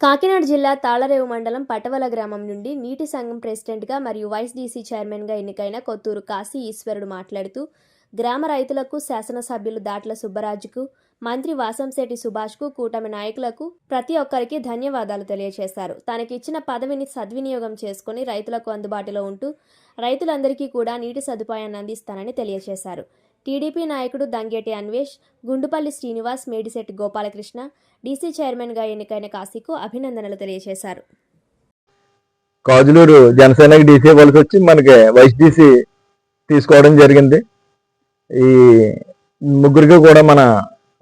కాకినాడ జిల్లా తాళరేవు మండలం పటవల గ్రామం నుండి నీటి సంఘం ప్రెసిడెంట్గా మరియు వైస్ డీసీ చైర్మన్గా ఎన్నికైన కొత్తూరు కాశీ ఈశ్వరుడు మాట్లాడుతూ గ్రామ రైతులకు శాసనసభ్యులు దాట్ల సుబ్బరాజుకు మంత్రి వాసంశెట్టి సుభాష్కు కూటమి నాయకులకు ప్రతి ఒక్కరికి ధన్యవాదాలు తెలియజేశారు తనకిచ్చిన పదవిని సద్వినియోగం చేసుకుని రైతులకు అందుబాటులో ఉంటూ రైతులందరికీ కూడా నీటి సదుపాయాన్ని అందిస్తానని తెలియజేశారు టీడీపీ నాయకుడు దంగేటి అన్వేష్ గుండుపల్లి శ్రీనివాస్ మేడిశెట్టి గోపాలకృష్ణ డీసీ చైర్మన్గా ఎన్నికైన కాశీకు అభినందనలు తెలియజేశారు. కాజులూరు జనసేనకి డీసీ ఇవ్వాల్సి వచ్చి మనకి వైస్ డీసీ తీసుకోవడం జరిగింది. ఈ ముగ్గురికి కూడా మన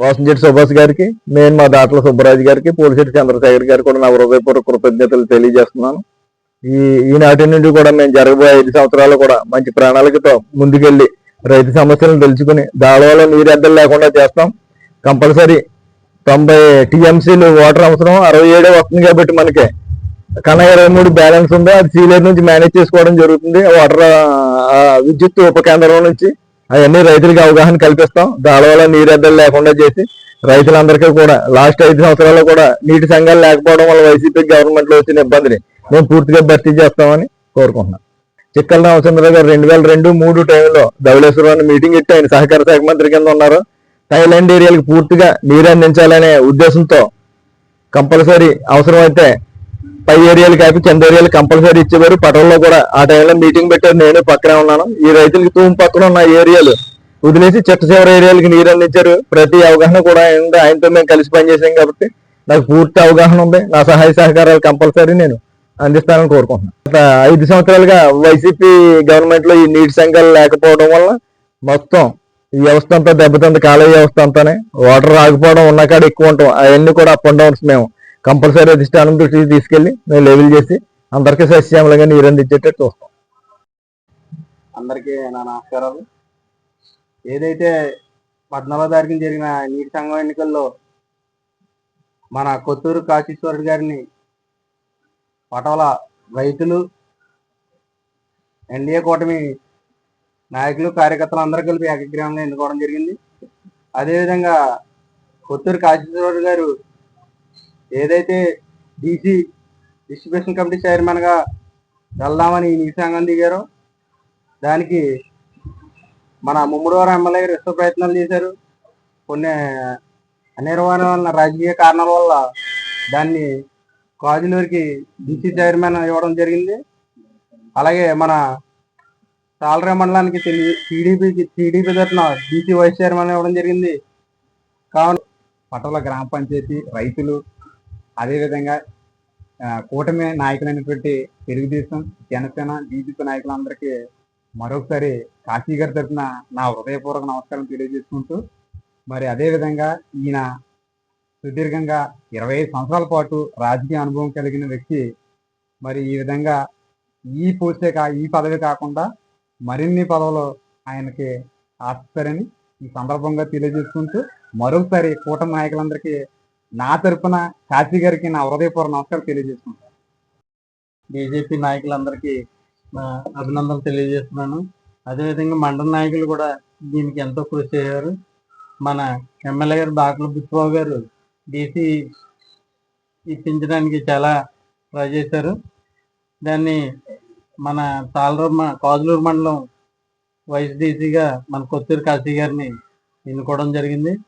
వాసంశెట్టి సుభాష్ గారికి నేను మా దాట్ల సుబ్బరాజు గారికి పోలిశెట్టి చంద్రశేఖర్ గారికి కూడా నా హృదయపూర్వక కృతజ్ఞతలు తెలియజేస్తున్నాను. ఈ ఈనాటి నుండి కూడా మేము జరగబోయే ఐదు సంవత్సరాలు కూడా మంచి ప్రణాళికతో ముందుకెళ్ళి రైతు సమస్యలను తెలుసుకుని దానివల్ల నీరెద్దలు లేకుండా చేస్తాం. కంపల్సరీ తొంభై టీఎంసీలు వాటర్ అవసరం. అరవై ఏడే వస్తుంది కాబట్టి మనకి కన్నా ఇరవై మూడు బ్యాలెన్స్ ఉంది. అది సీలేరు నుంచి మేనేజ్ చేసుకోవడం జరుగుతుంది. వాటర్ విద్యుత్ ఉప కేంద్రం నుంచి అవన్నీ రైతులకి అవగాహన కల్పిస్తాం. దానివల్ల నీరెద్దలు లేకుండా చేసి రైతులందరికీ కూడా లాస్ట్ ఐదు సంవత్సరాల్లో కూడా నీటి సంఘాలు లేకపోవడం వల్ల వైసీపీ గవర్నమెంట్లో వచ్చిన ఇబ్బందిని మేము పూర్తిగా భర్తీ చేస్తామని కోరుకుంటున్నాం. చిక్కల రామచంద్ర గారు రెండు వేల రెండు మూడు టైంలో ధవళేశ్వరం మీటింగ్ ఇట్టి ఆయన సహకార శాఖ మంత్రి కింద ఉన్నారు. థైలాండ్ ఏరియాలకు పూర్తిగా నీరు అందించాలనే ఉద్దేశంతో కంపల్సరీ అవసరమైతే పై ఏరియాలు కాపీ కింద ఏరియాలు కంపల్సరీ ఇచ్చేవారు. పటంలో కూడా ఆ టైంలో మీటింగ్ పెట్టారు. నేను పక్కనే ఉన్నాను. ఈ రైతులకి తూము పక్కన ఉన్న ఏరియాలు వదిలేసి చెట్ట చివరి ఏరియాలకి నీరు అందించారు. ప్రతి అవగాహన కూడా ఆయనతో మేము కలిసి పనిచేసాం కాబట్టి నాకు పూర్తి అవగాహన ఉంది. నా సహాయ సహకారాలు కంపల్సరీ నేను అందిస్తానని కోరుకుంటున్నాను. గత ఐదు సంవత్సరాలుగా వైసీపీ గవర్నమెంట్లో ఈ నీటి సంఘాలు లేకపోవడం వల్ల మొత్తం ఈ వ్యవస్థ అంతా దెబ్బతింది. కాలేజీ వ్యవస్థ అంతానే. వాటర్ రాకపోవడం ఉన్న కాడ ఎక్కువ ఉంటాం. అవన్నీ కూడా అప్ అండ్ డౌన్స్ మేము కంపల్సరీ అధిష్టానం దృష్టికి తీసుకెళ్ళి మేము లెవెల్ చేసి అందరికీ సస్యామలంగా నీరు అందించేటట్టు చూస్తాం. అందరికీ నా నమస్కారాలు. ఏదైతే పద్నాలుగో తారీఖున జరిగిన నీటి సంఘం ఎన్నికల్లో మన కొత్తూరు కాశీశ్వరుడు గారిని పటవల రైతులు ఎన్డీఏ కూటమి నాయకులు కార్యకర్తలు అందరూ కలిపి ఏకగ్రీవంగా ఎన్నుకోవడం జరిగింది. అదేవిధంగా కొత్తూరు కాశీశ్వరరావు గారు ఏదైతే డీసీ డిస్ట్రిబ్యూషన్ కమిటీ చైర్మన్గా వెళ్దామని ఈ సంఘం దిగారో దానికి మన ముమ్మడివారం ఎమ్మెల్యే గారు విశ్వ ప్రయత్నాలు చేశారు. కొన్ని అనిర్వహణ రాజకీయ కారణాల వల్ల దాన్ని కాజులూరికి డీసీ చైర్మన్ ఇవ్వడం జరిగింది. అలాగే మన సాలరా మండలానికి టీడీపీకి టీడీపీ తరఫున డీసీ వైస్ చైర్మన్ ఇవ్వడం జరిగింది. కావున పట్టణ గ్రామ పంచాయతీ రైతులు అదేవిధంగా కూటమి నాయకులైనటువంటి తెలుగుదేశం జనసేన బీజేపీ నాయకులందరికీ మరొకసారి కాశీ గారి తరఫున నా హృదయపూర్వక నమస్కారం తెలియజేసుకుంటూ మరి అదేవిధంగా ఈయన సుదీర్ఘంగా ఇరవై ఐదు సంవత్సరాల పాటు రాజకీయ అనుభవం కలిగిన వ్యక్తి. మరి ఈ విధంగా ఈ పోస్టే కా ఈ పదవి కాకుండా మరిన్ని పదవులు ఆయనకి ఆశిస్తారని ఈ సందర్భంగా తెలియజేసుకుంటూ మరొకసారి కూటమి నాయకులందరికీ నా తరపున కాశీ గారికి నా హృదయపూర్వ నమస్కారం తెలియజేసుకుంటాను బీజేపీ నాయకులందరికీ నా అభినందనలు తెలియజేస్తున్నాను. అదేవిధంగా మండల నాయకులు కూడా దీనికి ఎంతో కృషి చేశారు. మన ఎమ్మెల్యే గారు బాకుల బుచ్చిబాబు గారు డీసీ ఇప్పించడానికి చాలా ట్రై చేశారు. దాన్ని మన తాళరూరు కాజులూరు మండలం వైస్ డీసీగా మన కొత్తూరు కాశీ గారిని ఎన్నుకోవడం జరిగింది.